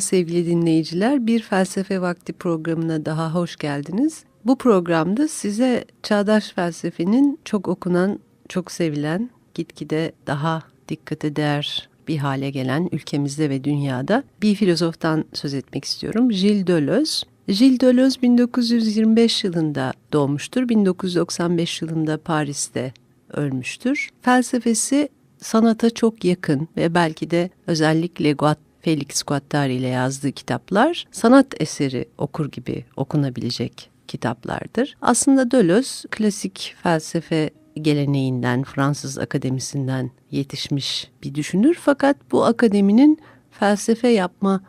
Sevgili dinleyiciler, bir felsefe vakti programına daha hoş geldiniz. Bu programda size çağdaş felsefenin çok okunan, çok sevilen, gitgide daha dikkate değer bir hale gelen ülkemizde ve dünyada bir filozoftan söz etmek istiyorum. Gilles Deleuze. Gilles Deleuze 1925 yılında doğmuştur. 1995 yılında Paris'te ölmüştür. Felsefesi sanata çok yakın ve belki de özellikle Guat Felix Guattari ile yazdığı kitaplar sanat eseri okur gibi okunabilecek kitaplardır. Aslında Deleuze klasik felsefe geleneğinden, Fransız akademisinden yetişmiş bir düşünür fakat bu akademinin felsefe yapma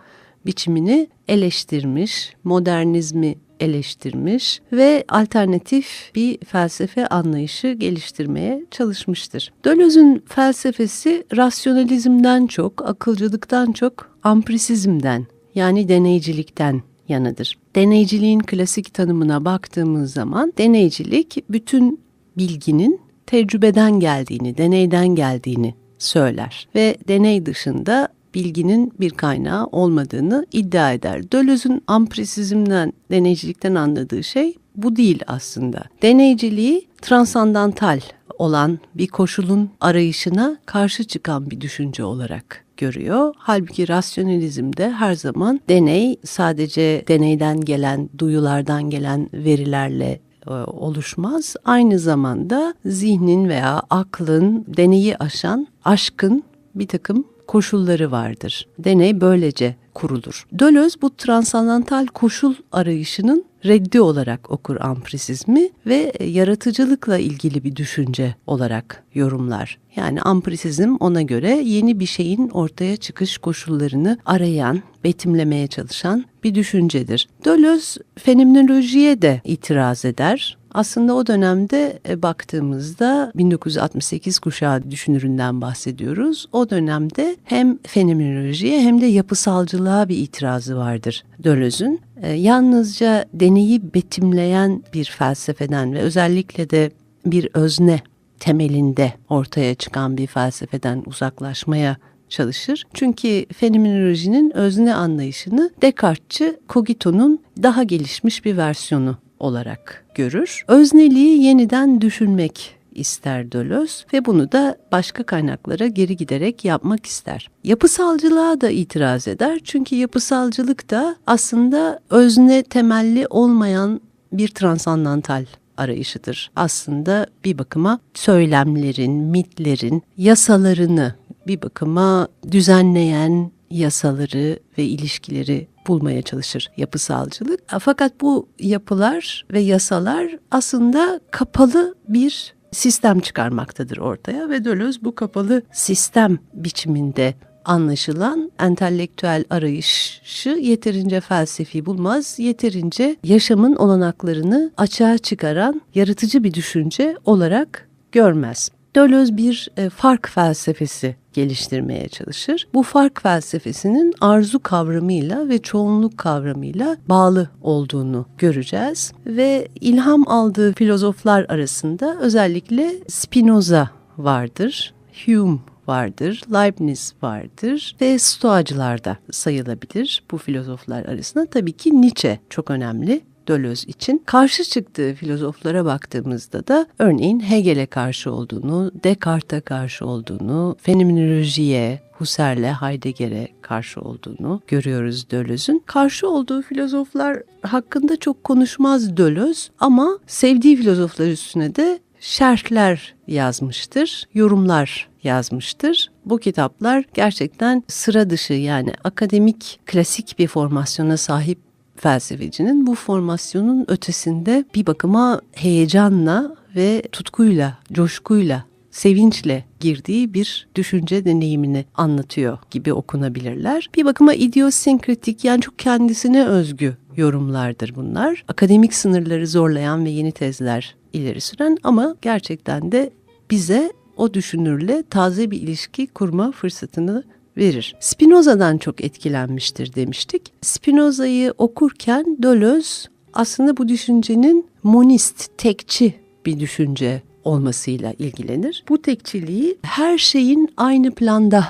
biçimini eleştirmiş, modernizmi eleştirmiş ve alternatif bir felsefe anlayışı geliştirmeye çalışmıştır. Deleuze'ün felsefesi rasyonalizmden çok, akılcılıktan çok ampirisizmden yani deneycilikten yanıdır. Deneyciliğin klasik tanımına baktığımız zaman deneycilik bütün bilginin tecrübeden geldiğini, deneyden geldiğini söyler ve deney dışında bilginin bir kaynağı olmadığını iddia eder. Deleuze'ün ampirisizmden, deneycilikten anladığı şey bu değil aslında. Deneyciliği transandantal olan bir koşulun arayışına karşı çıkan bir düşünce olarak görüyor. Halbuki rasyonalizmde her zaman deney sadece deneyden gelen, duyulardan gelen verilerle e, oluşmaz. Aynı zamanda zihnin veya aklın deneyi aşan aşkın bir takım koşulları vardır. Deney böylece kurulur. Deleuze bu transandantal koşul arayışının reddi olarak okur ampirisizmi ve yaratıcılıkla ilgili bir düşünce olarak yorumlar. Yani ampirisizm ona göre yeni bir şeyin ortaya çıkış koşullarını arayan, betimlemeye çalışan bir düşüncedir. Deleuze fenomenolojiye de itiraz eder. Aslında o dönemde e, baktığımızda 1968 kuşağı düşünüründen bahsediyoruz. O dönemde hem fenomenolojiye hem de yapısalcılığa bir itirazı vardır Deleuze'ün. E, yalnızca deneyi betimleyen bir felsefeden ve özellikle de bir özne temelinde ortaya çıkan bir felsefeden uzaklaşmaya çalışır. Çünkü fenomenolojinin özne anlayışını Descartes'çı Cogito'nun daha gelişmiş bir versiyonu olarak görür. Özneliği yeniden düşünmek ister Deleuze ve bunu da başka kaynaklara geri giderek yapmak ister. Yapısalcılığa da itiraz eder çünkü yapısalcılık da aslında özne temelli olmayan bir transandantal arayışıdır. Aslında bir bakıma söylemlerin, mitlerin, yasalarını bir bakıma düzenleyen yasaları ve ilişkileri bulmaya çalışır yapısalcılık. Fakat bu yapılar ve yasalar aslında kapalı bir sistem çıkarmaktadır ortaya ve Deleuze bu kapalı sistem biçiminde anlaşılan entelektüel arayışı yeterince felsefi bulmaz, yeterince yaşamın olanaklarını açığa çıkaran yaratıcı bir düşünce olarak görmez. Deleuze bir e, fark felsefesi geliştirmeye çalışır. Bu fark felsefesinin arzu kavramıyla ve çoğunluk kavramıyla bağlı olduğunu göreceğiz ve ilham aldığı filozoflar arasında özellikle Spinoza vardır, Hume vardır, Leibniz vardır ve Stoacılar da sayılabilir bu filozoflar arasında. Tabii ki Nietzsche çok önemli. Deleuze için. Karşı çıktığı filozoflara baktığımızda da örneğin Hegel'e karşı olduğunu, Descartes'e karşı olduğunu, fenomenolojiye, Husserl'e, Heidegger'e karşı olduğunu görüyoruz Deleuze'ün. Karşı olduğu filozoflar hakkında çok konuşmaz Deleuze ama sevdiği filozoflar üstüne de şerhler yazmıştır, yorumlar yazmıştır. Bu kitaplar gerçekten sıra dışı yani akademik klasik bir formasyona sahip felsefecinin bu formasyonun ötesinde bir bakıma heyecanla ve tutkuyla, coşkuyla, sevinçle girdiği bir düşünce deneyimini anlatıyor gibi okunabilirler. Bir bakıma idiosenkritik yani çok kendisine özgü yorumlardır bunlar. Akademik sınırları zorlayan ve yeni tezler ileri süren ama gerçekten de bize o düşünürle taze bir ilişki kurma fırsatını verir. Spinoza'dan çok etkilenmiştir demiştik. Spinoza'yı okurken Deleuze aslında bu düşüncenin monist, tekçi bir düşünce olmasıyla ilgilenir. Bu tekçiliği her şeyin aynı planda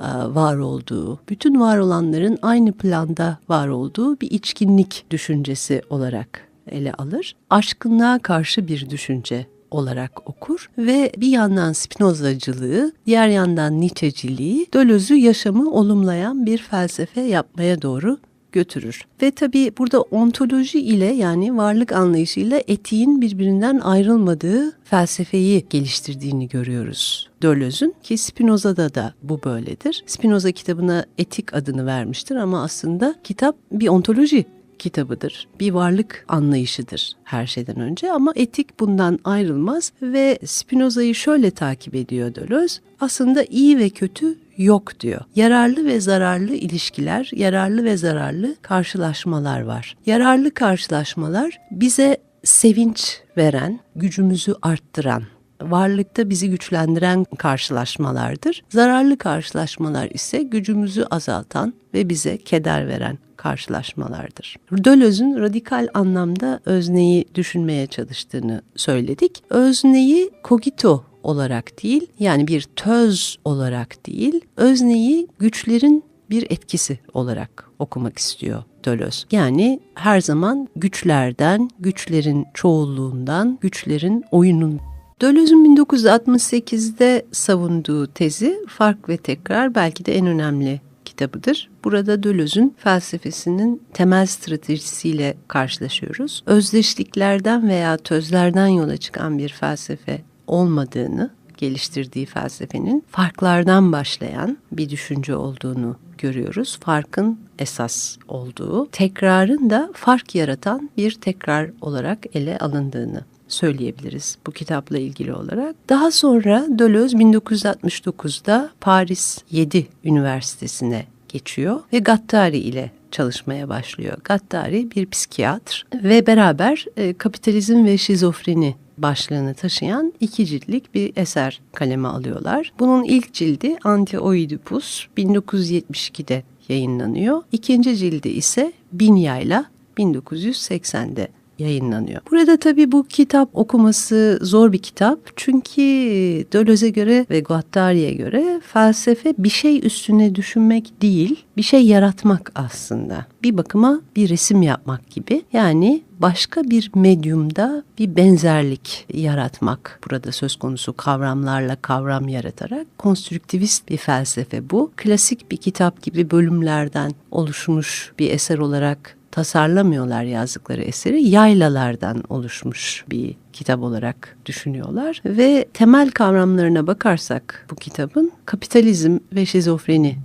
e, var olduğu, bütün var olanların aynı planda var olduğu bir içkinlik düşüncesi olarak ele alır. Aşkınlığa karşı bir düşünce olarak okur ve bir yandan Spinozacılığı, diğer yandan Nietzscheciliği, Döloz'u yaşamı olumlayan bir felsefe yapmaya doğru götürür. Ve tabii burada ontoloji ile yani varlık anlayışıyla etiğin birbirinden ayrılmadığı felsefeyi geliştirdiğini görüyoruz. Döloz'un ki Spinoza'da da bu böyledir. Spinoza kitabına etik adını vermiştir ama aslında kitap bir ontoloji kitabıdır. Bir varlık anlayışıdır her şeyden önce ama etik bundan ayrılmaz ve Spinoza'yı şöyle takip ediyor Deleuze. Aslında iyi ve kötü yok diyor. Yararlı ve zararlı ilişkiler, yararlı ve zararlı karşılaşmalar var. Yararlı karşılaşmalar bize sevinç veren, gücümüzü arttıran, varlıkta bizi güçlendiren karşılaşmalardır. Zararlı karşılaşmalar ise gücümüzü azaltan ve bize keder veren karşılaşmalardır. Döloz'un radikal anlamda özneyi düşünmeye çalıştığını söyledik. Özneyi kogito olarak değil yani bir töz olarak değil özneyi güçlerin bir etkisi olarak okumak istiyor Dölöz. Yani her zaman güçlerden, güçlerin çoğulluğundan, güçlerin oyunun Döloz'un 1968'de savunduğu tezi Fark ve Tekrar belki de en önemli kitabıdır. Burada Döloz'un felsefesinin temel stratejisiyle karşılaşıyoruz. Özdeşliklerden veya tözlerden yola çıkan bir felsefe olmadığını, geliştirdiği felsefenin farklardan başlayan bir düşünce olduğunu görüyoruz. Farkın esas olduğu, tekrarın da fark yaratan bir tekrar olarak ele alındığını söyleyebiliriz bu kitapla ilgili olarak. Daha sonra Deleuze 1969'da Paris 7 Üniversitesi'ne geçiyor ve Gattari ile çalışmaya başlıyor. Gattari bir psikiyatr ve beraber e, kapitalizm ve şizofreni başlığını taşıyan iki ciltlik bir eser kaleme alıyorlar. Bunun ilk cildi Anti-Oidipus 1972'de yayınlanıyor. İkinci cildi ise Binya'yla 1980'de yayınlanıyor. Burada tabii bu kitap okuması zor bir kitap. Çünkü Döloz'e göre ve Guattari'ye göre felsefe bir şey üstüne düşünmek değil, bir şey yaratmak aslında. Bir bakıma bir resim yapmak gibi. Yani başka bir medyumda bir benzerlik yaratmak. Burada söz konusu kavramlarla kavram yaratarak konstrüktivist bir felsefe bu. Klasik bir kitap gibi bölümlerden oluşmuş bir eser olarak tasarlamıyorlar yazdıkları eseri yaylalardan oluşmuş bir kitap olarak düşünüyorlar ve temel kavramlarına bakarsak bu kitabın kapitalizm ve şizofreni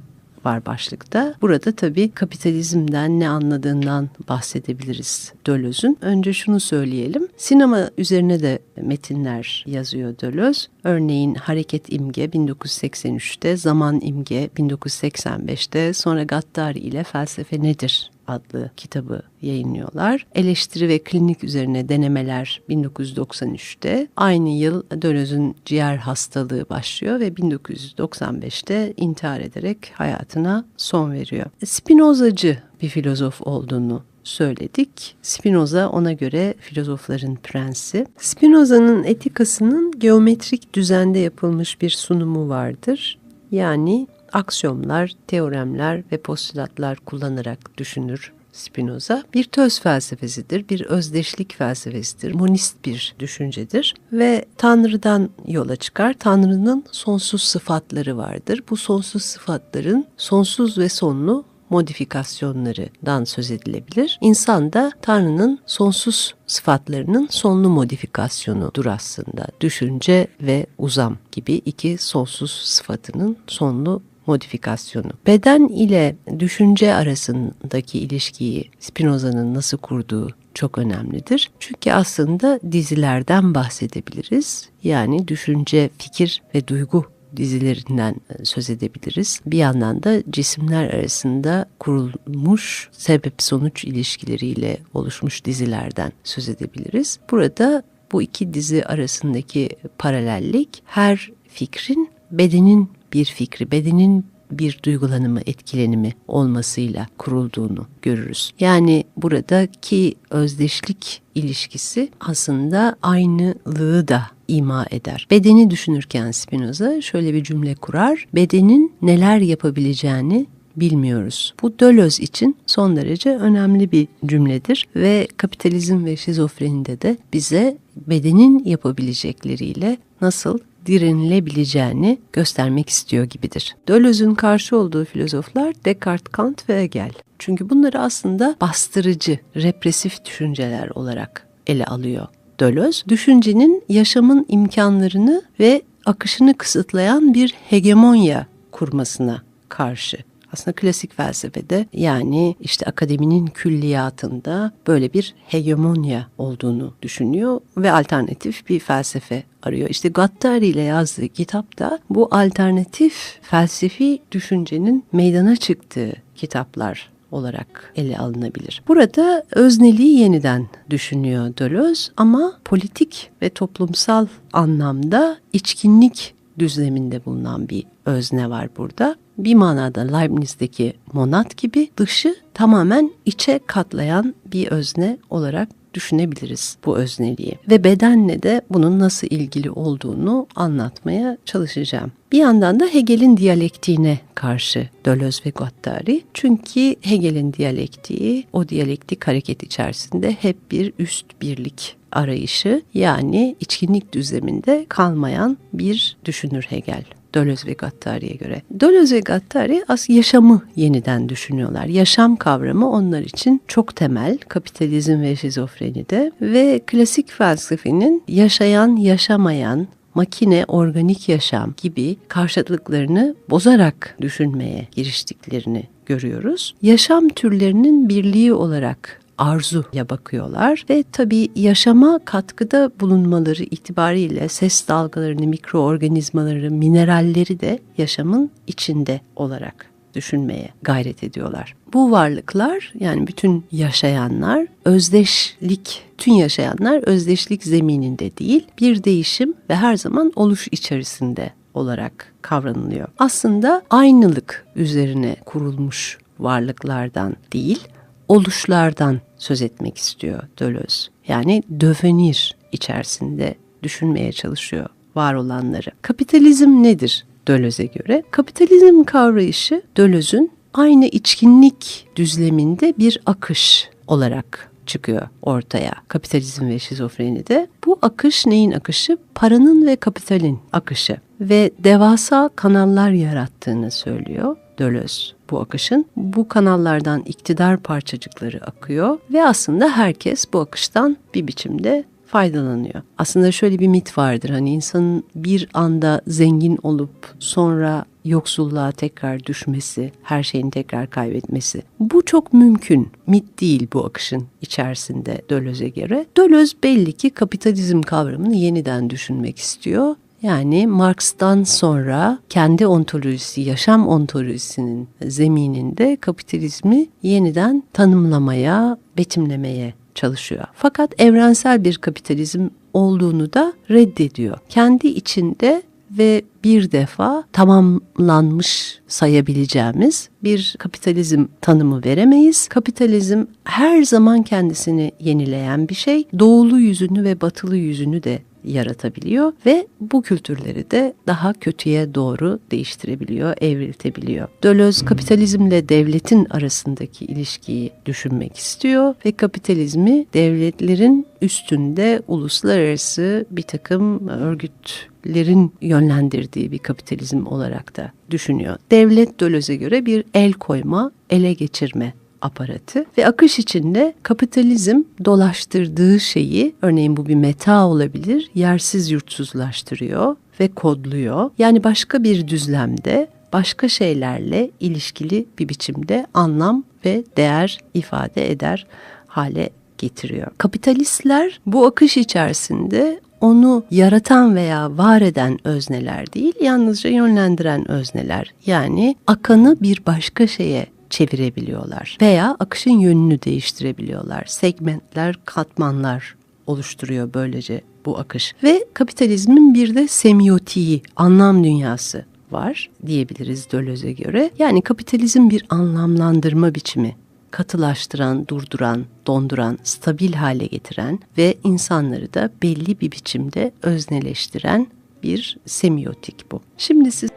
var başlıkta. Burada tabii kapitalizmden ne anladığından bahsedebiliriz Döloz'un. Önce şunu söyleyelim. Sinema üzerine de metinler yazıyor Dölöz. Örneğin Hareket İmge 1983'te, Zaman İmge 1985'te, sonra Gattari ile Felsefe Nedir adlı kitabı yayınlıyorlar. Eleştiri ve klinik üzerine denemeler 1993'te. Aynı yıl Döloz'un ciğer hastalığı başlıyor ve 1995'te intihar ederek hayatına son veriyor. Spinozacı bir filozof olduğunu söyledik. Spinoza ona göre filozofların prensi. Spinoza'nın etikasının geometrik düzende yapılmış bir sunumu vardır. Yani aksiyomlar, teoremler ve postulatlar kullanarak düşünür Spinoza. Bir töz felsefesidir, bir özdeşlik felsefesidir, monist bir düşüncedir ve Tanrı'dan yola çıkar. Tanrı'nın sonsuz sıfatları vardır. Bu sonsuz sıfatların sonsuz ve sonlu modifikasyonlarından söz edilebilir. İnsan da Tanrı'nın sonsuz sıfatlarının sonlu modifikasyonu,dur aslında. Düşünce ve uzam gibi iki sonsuz sıfatının sonlu modifikasyonu. Beden ile düşünce arasındaki ilişkiyi Spinoza'nın nasıl kurduğu çok önemlidir. Çünkü aslında dizilerden bahsedebiliriz. Yani düşünce, fikir ve duygu dizilerinden söz edebiliriz. Bir yandan da cisimler arasında kurulmuş sebep sonuç ilişkileriyle oluşmuş dizilerden söz edebiliriz. Burada bu iki dizi arasındaki paralellik her fikrin bedenin bir fikri, bedenin bir duygulanımı, etkilenimi olmasıyla kurulduğunu görürüz. Yani buradaki özdeşlik ilişkisi aslında aynılığı da ima eder. Bedeni düşünürken Spinoza şöyle bir cümle kurar. Bedenin neler yapabileceğini bilmiyoruz. Bu Dölöz için son derece önemli bir cümledir ve kapitalizm ve şizofrenide de bize bedenin yapabilecekleriyle nasıl direnilebileceğini göstermek istiyor gibidir. Döloz'un karşı olduğu filozoflar Descartes, Kant ve Hegel. Çünkü bunları aslında bastırıcı, represif düşünceler olarak ele alıyor. Dölöz, düşüncenin yaşamın imkanlarını ve akışını kısıtlayan bir hegemonya kurmasına karşı aslında klasik felsefede yani işte akademinin külliyatında böyle bir hegemonya olduğunu düşünüyor ve alternatif bir felsefe arıyor. İşte Gattari ile yazdığı kitapta bu alternatif felsefi düşüncenin meydana çıktığı kitaplar olarak ele alınabilir. Burada özneliği yeniden düşünüyor Deleuze ama politik ve toplumsal anlamda içkinlik düzleminde bulunan bir özne var burada. Bir manada Leibniz'deki monat gibi dışı tamamen içe katlayan bir özne olarak düşünebiliriz bu özneliği. Ve bedenle de bunun nasıl ilgili olduğunu anlatmaya çalışacağım. Bir yandan da Hegel'in diyalektiğine karşı Deleuze ve Guattari. Çünkü Hegel'in diyalektiği o diyalektik hareket içerisinde hep bir üst birlik arayışı yani içkinlik düzleminde kalmayan bir düşünür Hegel. Deleuze ve Gattari'ye göre. Deleuze ve Gattari as yaşamı yeniden düşünüyorlar. Yaşam kavramı onlar için çok temel kapitalizm ve şizofrenide ve klasik felsefenin yaşayan, yaşamayan, makine, organik yaşam gibi karşıtlıklarını bozarak düşünmeye giriştiklerini görüyoruz. Yaşam türlerinin birliği olarak arzuya bakıyorlar ve tabii yaşama katkıda bulunmaları itibariyle ses dalgalarını, mikroorganizmaları, mineralleri de yaşamın içinde olarak düşünmeye gayret ediyorlar. Bu varlıklar yani bütün yaşayanlar özdeşlik, tüm yaşayanlar özdeşlik zemininde değil bir değişim ve her zaman oluş içerisinde olarak kavranılıyor. Aslında aynılık üzerine kurulmuş varlıklardan değil, oluşlardan söz etmek istiyor Deleuze. Yani dövenir içerisinde düşünmeye çalışıyor var olanları. Kapitalizm nedir Deleuze'e göre? Kapitalizm kavrayışı Deleuze'ün aynı içkinlik düzleminde bir akış olarak çıkıyor ortaya kapitalizm ve şizofrenide. Bu akış neyin akışı? Paranın ve kapitalin akışı ve devasa kanallar yarattığını söylüyor Deleuze bu akışın. Bu kanallardan iktidar parçacıkları akıyor ve aslında herkes bu akıştan bir biçimde faydalanıyor. Aslında şöyle bir mit vardır hani insanın bir anda zengin olup sonra yoksulluğa tekrar düşmesi, her şeyini tekrar kaybetmesi. Bu çok mümkün. Mit değil bu akışın içerisinde Döloz'e göre. Dölöz belli ki kapitalizm kavramını yeniden düşünmek istiyor yani Marx'tan sonra kendi ontolojisi, yaşam ontolojisinin zemininde kapitalizmi yeniden tanımlamaya, betimlemeye çalışıyor. Fakat evrensel bir kapitalizm olduğunu da reddediyor. Kendi içinde ve bir defa tamamlanmış sayabileceğimiz bir kapitalizm tanımı veremeyiz. Kapitalizm her zaman kendisini yenileyen bir şey. Doğulu yüzünü ve batılı yüzünü de yaratabiliyor ve bu kültürleri de daha kötüye doğru değiştirebiliyor, evriltebiliyor. Deleuze kapitalizmle devletin arasındaki ilişkiyi düşünmek istiyor ve kapitalizmi devletlerin üstünde uluslararası bir takım örgütlerin yönlendirdiği bir kapitalizm olarak da düşünüyor. Devlet Deleuze'e göre bir el koyma, ele geçirme aparatı ve akış içinde kapitalizm dolaştırdığı şeyi örneğin bu bir meta olabilir yersiz yurtsuzlaştırıyor ve kodluyor. Yani başka bir düzlemde başka şeylerle ilişkili bir biçimde anlam ve değer ifade eder hale getiriyor. Kapitalistler bu akış içerisinde onu yaratan veya var eden özneler değil, yalnızca yönlendiren özneler. Yani akanı bir başka şeye çevirebiliyorlar veya akışın yönünü değiştirebiliyorlar. Segmentler, katmanlar oluşturuyor böylece bu akış. Ve kapitalizmin bir de semiotiği, anlam dünyası var diyebiliriz Döloz'e göre. Yani kapitalizm bir anlamlandırma biçimi katılaştıran, durduran, donduran, stabil hale getiren ve insanları da belli bir biçimde özneleştiren bir semiotik bu. Şimdi siz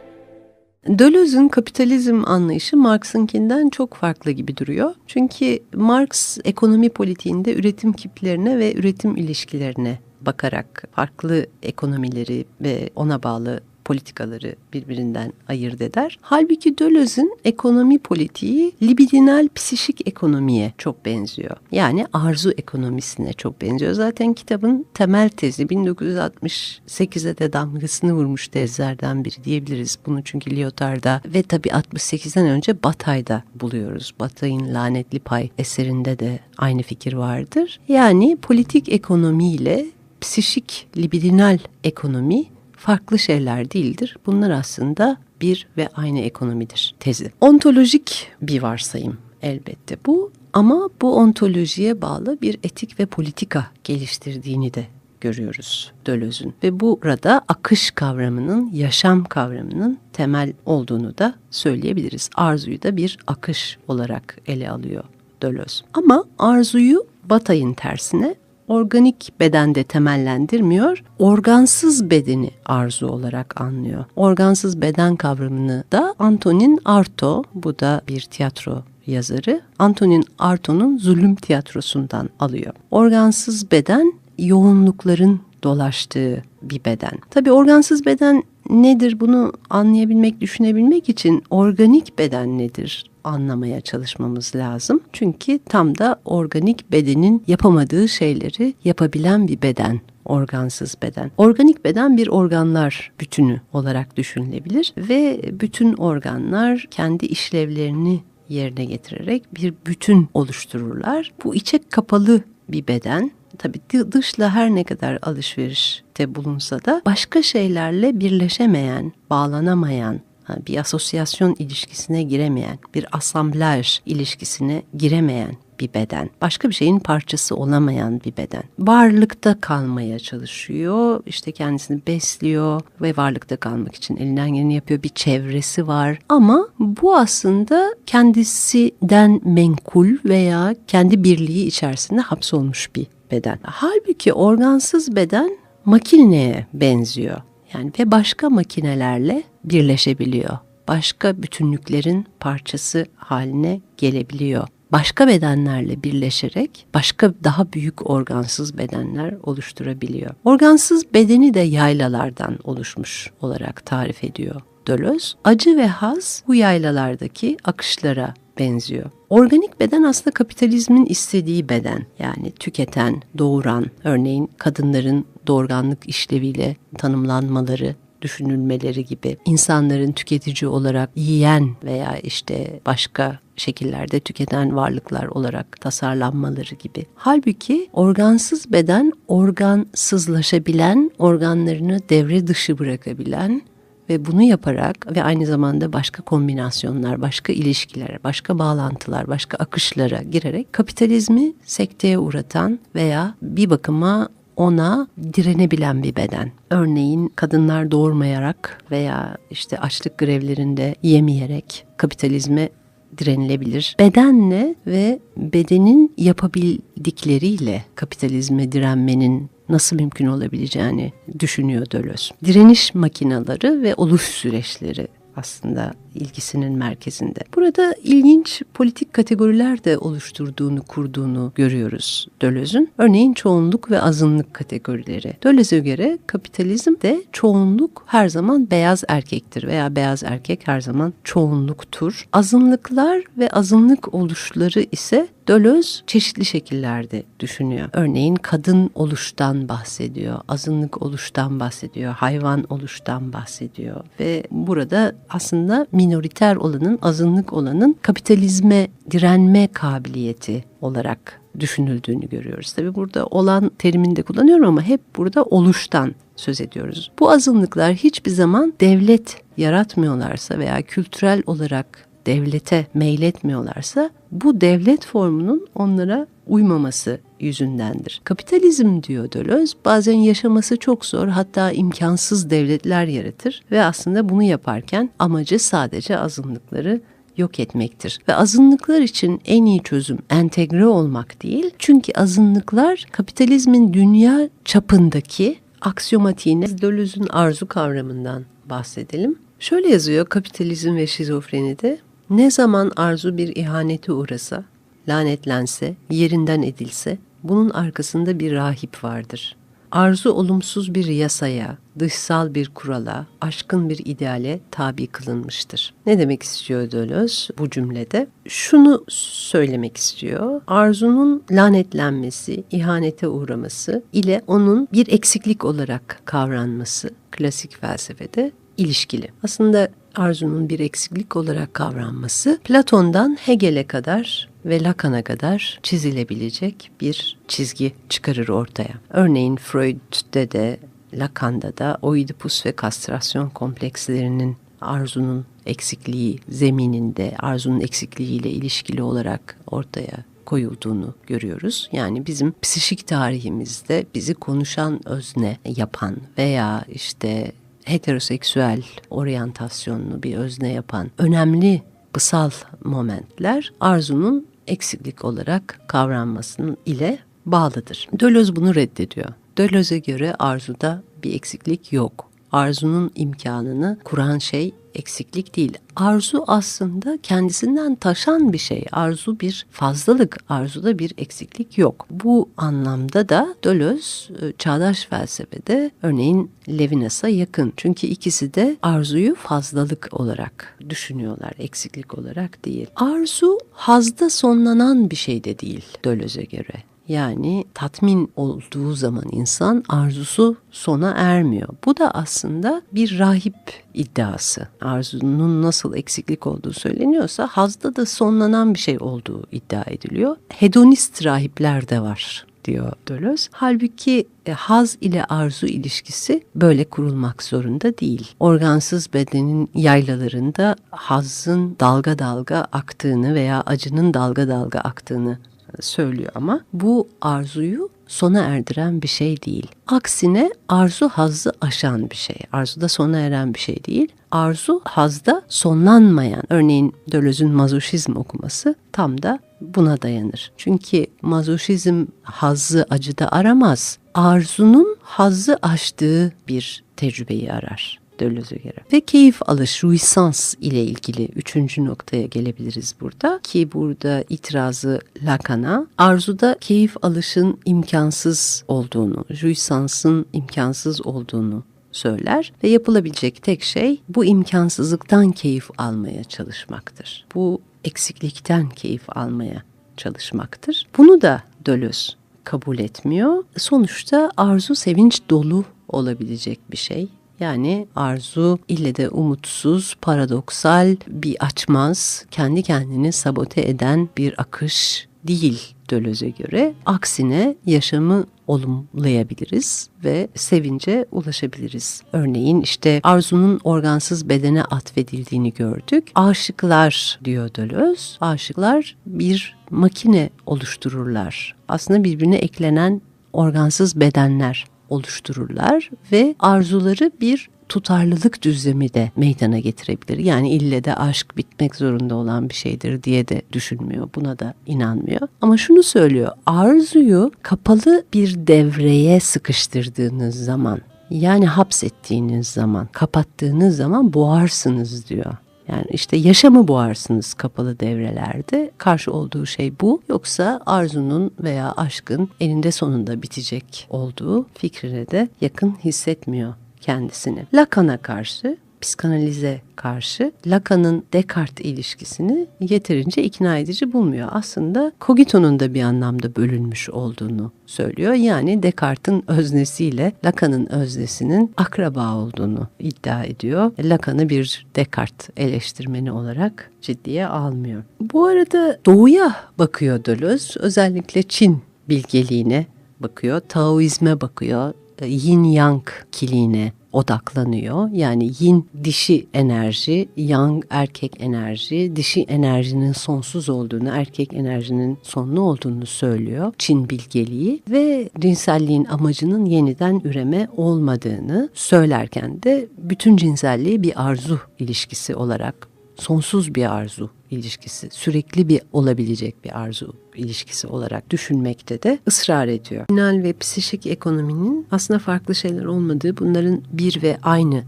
Döloz'un kapitalizm anlayışı Marx'ınkinden çok farklı gibi duruyor. Çünkü Marx ekonomi politiğinde üretim kiplerine ve üretim ilişkilerine bakarak farklı ekonomileri ve ona bağlı politikaları birbirinden ayırt eder. Halbuki Döloz'un ekonomi politiği libidinal psişik ekonomiye çok benziyor. Yani arzu ekonomisine çok benziyor. Zaten kitabın temel tezi 1968'e de damgasını vurmuş tezlerden biri diyebiliriz. Bunu çünkü Lyotard'da ve tabii 68'den önce Batay'da buluyoruz. Batay'ın Lanetli Pay eserinde de aynı fikir vardır. Yani politik ekonomiyle psişik libidinal ekonomi farklı şeyler değildir. Bunlar aslında bir ve aynı ekonomidir tezi. Ontolojik bir varsayım elbette bu ama bu ontolojiye bağlı bir etik ve politika geliştirdiğini de görüyoruz Döloz'un. Ve burada akış kavramının, yaşam kavramının temel olduğunu da söyleyebiliriz. Arzuyu da bir akış olarak ele alıyor Dölöz. Ama arzuyu Batay'ın tersine organik bedende temellendirmiyor, organsız bedeni arzu olarak anlıyor. Organsız beden kavramını da Antonin Arto, bu da bir tiyatro yazarı, Antonin Arto'nun Zulüm Tiyatrosu'ndan alıyor. Organsız beden yoğunlukların dolaştığı bir beden. Tabii organsız beden nedir bunu anlayabilmek, düşünebilmek için organik beden nedir anlamaya çalışmamız lazım. Çünkü tam da organik bedenin yapamadığı şeyleri yapabilen bir beden organsız beden. Organik beden bir organlar bütünü olarak düşünülebilir ve bütün organlar kendi işlevlerini yerine getirerek bir bütün oluştururlar. Bu içe kapalı bir beden tabii dışla her ne kadar alışverişte bulunsa da başka şeylerle birleşemeyen, bağlanamayan, bir asosyasyon ilişkisine giremeyen, bir asamblaj ilişkisine giremeyen bir beden. Başka bir şeyin parçası olamayan bir beden. Varlıkta kalmaya çalışıyor. işte kendisini besliyor ve varlıkta kalmak için elinden geleni yapıyor. Bir çevresi var. Ama bu aslında kendisinden menkul veya kendi birliği içerisinde hapsolmuş bir beden. Halbuki organsız beden makineye benziyor. Yani ve başka makinelerle birleşebiliyor. Başka bütünlüklerin parçası haline gelebiliyor. Başka bedenlerle birleşerek başka daha büyük organsız bedenler oluşturabiliyor. Organsız bedeni de yaylalardan oluşmuş olarak tarif ediyor Dölöz. Acı ve haz bu yaylalardaki akışlara benziyor. Organik beden aslında kapitalizmin istediği beden. Yani tüketen, doğuran, örneğin kadınların doğurganlık işleviyle tanımlanmaları düşünülmeleri gibi insanların tüketici olarak yiyen veya işte başka şekillerde tüketen varlıklar olarak tasarlanmaları gibi. Halbuki organsız beden organsızlaşabilen, organlarını devre dışı bırakabilen ve bunu yaparak ve aynı zamanda başka kombinasyonlar, başka ilişkiler, başka bağlantılar, başka akışlara girerek kapitalizmi sekteye uğratan veya bir bakıma ona direnebilen bir beden. Örneğin kadınlar doğurmayarak veya işte açlık grevlerinde yemeyerek kapitalizme direnilebilir. Bedenle ve bedenin yapabildikleriyle kapitalizme direnmenin nasıl mümkün olabileceğini düşünüyor Dölöz. Direniş makinaları ve oluş süreçleri aslında ilgisinin merkezinde. Burada ilginç politik kategoriler de oluşturduğunu, kurduğunu görüyoruz Döloz'un. Örneğin çoğunluk ve azınlık kategorileri. Döloz'e göre kapitalizm de çoğunluk her zaman beyaz erkektir veya beyaz erkek her zaman çoğunluktur. Azınlıklar ve azınlık oluşları ise Dölöz çeşitli şekillerde düşünüyor. Örneğin kadın oluştan bahsediyor, azınlık oluştan bahsediyor, hayvan oluştan bahsediyor ve burada aslında minoriter olanın, azınlık olanın kapitalizme direnme kabiliyeti olarak düşünüldüğünü görüyoruz. Tabii burada olan terimini de kullanıyorum ama hep burada oluştan söz ediyoruz. Bu azınlıklar hiçbir zaman devlet yaratmıyorlarsa veya kültürel olarak devlete meyletmiyorlarsa bu devlet formunun onlara uymaması yüzündendir. Kapitalizm diyor Deleuze bazen yaşaması çok zor hatta imkansız devletler yaratır ve aslında bunu yaparken amacı sadece azınlıkları yok etmektir. Ve azınlıklar için en iyi çözüm entegre olmak değil. Çünkü azınlıklar kapitalizmin dünya çapındaki aksiyomatiğine Deleuze'ün arzu kavramından bahsedelim. Şöyle yazıyor kapitalizm ve şizofrenide. Ne zaman arzu bir ihanete uğrasa, lanetlense, yerinden edilse bunun arkasında bir rahip vardır. Arzu olumsuz bir yasaya, dışsal bir kurala, aşkın bir ideale tabi kılınmıştır. Ne demek istiyor Deleuze bu cümlede? Şunu söylemek istiyor. Arzunun lanetlenmesi, ihanete uğraması ile onun bir eksiklik olarak kavranması klasik felsefede ilişkili. Aslında arzunun bir eksiklik olarak kavranması Platon'dan Hegel'e kadar ve Lacan'a kadar çizilebilecek bir çizgi çıkarır ortaya. Örneğin Freud'de de Lacan'da da Oidipus ve kastrasyon komplekslerinin arzunun eksikliği zemininde, arzunun eksikliğiyle ilişkili olarak ortaya koyulduğunu görüyoruz. Yani bizim psişik tarihimizde bizi konuşan özne yapan veya işte heteroseksüel oryantasyonlu bir özne yapan önemli bısal momentler arzunun eksiklik olarak kavranmasının ile bağlıdır. Deleuze bunu reddediyor. Deleuze'e göre arzuda bir eksiklik yok. Arzunun imkanını kuran şey eksiklik değil. Arzu aslında kendisinden taşan bir şey. Arzu bir fazlalık, arzuda bir eksiklik yok. Bu anlamda da Deleuze e, çağdaş felsefede örneğin Levinas'a yakın. Çünkü ikisi de arzuyu fazlalık olarak düşünüyorlar, eksiklik olarak değil. Arzu hazda sonlanan bir şey de değil Deleuze'e göre. Yani tatmin olduğu zaman insan arzusu sona ermiyor. Bu da aslında bir rahip iddiası. Arzunun nasıl eksiklik olduğu söyleniyorsa hazda da sonlanan bir şey olduğu iddia ediliyor. Hedonist rahipler de var diyor Deleuze. Halbuki e, haz ile arzu ilişkisi böyle kurulmak zorunda değil. Organsız bedenin yaylalarında hazın dalga dalga aktığını veya acının dalga dalga aktığını söylüyor ama bu arzuyu sona erdiren bir şey değil. Aksine arzu hazzı aşan bir şey. Arzuda sona eren bir şey değil. Arzu hazda sonlanmayan, örneğin Deleuze'ün mazoşizm okuması tam da buna dayanır. Çünkü mazoşizm hazzı acıda aramaz. Arzunun hazzı aştığı bir tecrübeyi arar. Deleuze'e göre. Ve keyif alış, ruisans ile ilgili üçüncü noktaya gelebiliriz burada. Ki burada itirazı Lacan'a arzuda keyif alışın imkansız olduğunu, ruisansın imkansız olduğunu söyler ve yapılabilecek tek şey bu imkansızlıktan keyif almaya çalışmaktır. Bu eksiklikten keyif almaya çalışmaktır. Bunu da Deleuze kabul etmiyor. Sonuçta arzu sevinç dolu olabilecek bir şey yani arzu ille de umutsuz, paradoksal, bir açmaz, kendi kendini sabote eden bir akış değil Döloz'e göre. Aksine yaşamı olumlayabiliriz ve sevince ulaşabiliriz. Örneğin işte arzunun organsız bedene atfedildiğini gördük. Aşıklar diyor Deleuze. Aşıklar bir makine oluştururlar. Aslında birbirine eklenen organsız bedenler oluştururlar ve arzuları bir tutarlılık düzlemi de meydana getirebilir. Yani ille de aşk bitmek zorunda olan bir şeydir diye de düşünmüyor. Buna da inanmıyor. Ama şunu söylüyor. Arzuyu kapalı bir devreye sıkıştırdığınız zaman yani hapsettiğiniz zaman, kapattığınız zaman boğarsınız diyor. Yani işte yaşamı boğarsınız kapalı devrelerde. Karşı olduğu şey bu. Yoksa arzunun veya aşkın eninde sonunda bitecek olduğu fikrine de yakın hissetmiyor kendisini. Lacan'a karşı psikanalize karşı Lacan'ın Descartes ilişkisini yeterince ikna edici bulmuyor. Aslında Cogito'nun da bir anlamda bölünmüş olduğunu söylüyor. Yani Descartes'in öznesiyle Lacan'ın öznesinin akraba olduğunu iddia ediyor. Lacan'ı bir Descartes eleştirmeni olarak ciddiye almıyor. Bu arada doğuya bakıyor Deleuze. Özellikle Çin bilgeliğine bakıyor. Taoizme bakıyor. Yin Yang kiliğine odaklanıyor. Yani yin dişi enerji, yang erkek enerji, dişi enerjinin sonsuz olduğunu, erkek enerjinin sonlu olduğunu söylüyor Çin bilgeliği ve cinselliğin amacının yeniden üreme olmadığını söylerken de bütün cinselliği bir arzu ilişkisi olarak sonsuz bir arzu ilişkisi, sürekli bir olabilecek bir arzu ilişkisi olarak düşünmekte de ısrar ediyor. Final ve psişik ekonominin aslında farklı şeyler olmadığı, bunların bir ve aynı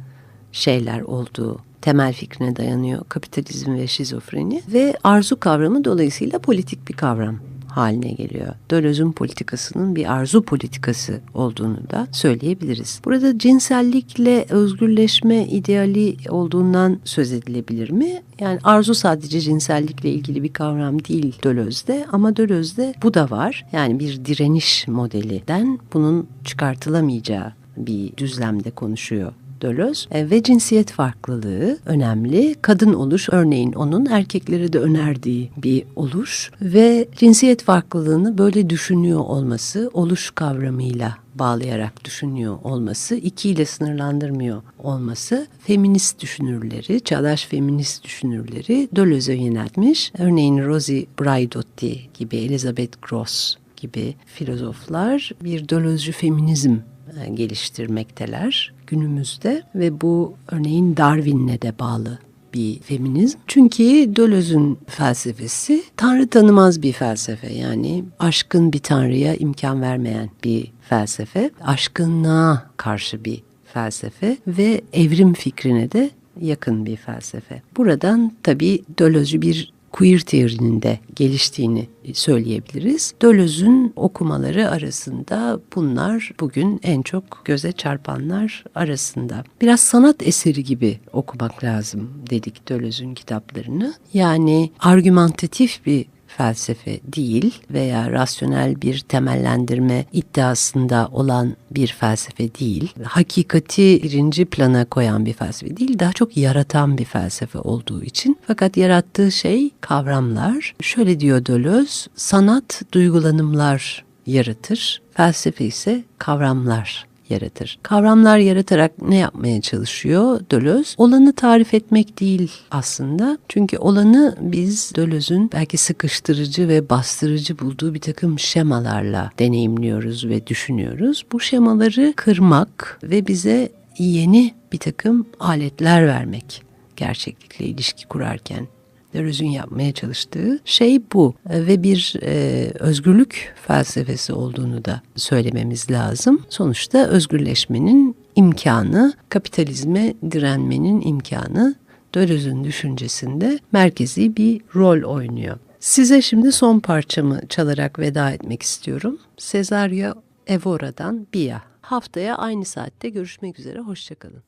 şeyler olduğu temel fikrine dayanıyor kapitalizm ve şizofreni ve arzu kavramı dolayısıyla politik bir kavram haline geliyor. Döloz'un politikasının bir arzu politikası olduğunu da söyleyebiliriz. Burada cinsellikle özgürleşme ideali olduğundan söz edilebilir mi? Yani arzu sadece cinsellikle ilgili bir kavram değil Döloz'de ama Döloz'de bu da var. Yani bir direniş modelinden bunun çıkartılamayacağı bir düzlemde konuşuyor Deleuze e, ve cinsiyet farklılığı önemli. Kadın oluş örneğin onun erkekleri de önerdiği bir oluş ve cinsiyet farklılığını böyle düşünüyor olması oluş kavramıyla bağlayarak düşünüyor olması, ikiyle sınırlandırmıyor olması feminist düşünürleri, çağdaş feminist düşünürleri Deleuze'e yöneltmiş. Örneğin Rosie Braidotti gibi, Elizabeth Gross gibi filozoflar bir Deleuze'cü feminizm e, geliştirmekteler günümüzde ve bu örneğin Darwin'le de bağlı bir feminizm. Çünkü Deleuze'ün felsefesi tanrı tanımaz bir felsefe. Yani aşkın bir tanrıya imkan vermeyen bir felsefe. Aşkınlığa karşı bir felsefe ve evrim fikrine de yakın bir felsefe. Buradan tabii Deleuze'cü bir queer teorinin de geliştiğini söyleyebiliriz. Döloz'un okumaları arasında bunlar bugün en çok göze çarpanlar arasında. Biraz sanat eseri gibi okumak lazım dedik Döloz'un kitaplarını. Yani argümantatif bir felsefe değil veya rasyonel bir temellendirme iddiasında olan bir felsefe değil. Hakikati birinci plana koyan bir felsefe değil, daha çok yaratan bir felsefe olduğu için. Fakat yarattığı şey kavramlar. Şöyle diyor Deleuze, sanat duygulanımlar yaratır, felsefe ise kavramlar yaratır. Kavramlar yaratarak ne yapmaya çalışıyor Deleuze? Olanı tarif etmek değil aslında. Çünkü olanı biz Deleuze'ün belki sıkıştırıcı ve bastırıcı bulduğu bir takım şemalarla deneyimliyoruz ve düşünüyoruz. Bu şemaları kırmak ve bize yeni bir takım aletler vermek gerçeklikle ilişki kurarken Deleuze'ün yapmaya çalıştığı şey bu ve bir e, özgürlük felsefesi olduğunu da söylememiz lazım. Sonuçta özgürleşmenin imkanı, kapitalizme direnmenin imkanı Deleuze'ün düşüncesinde merkezi bir rol oynuyor. Size şimdi son parçamı çalarak veda etmek istiyorum. Cesario Evora'dan Bia. Haftaya aynı saatte görüşmek üzere, hoşçakalın.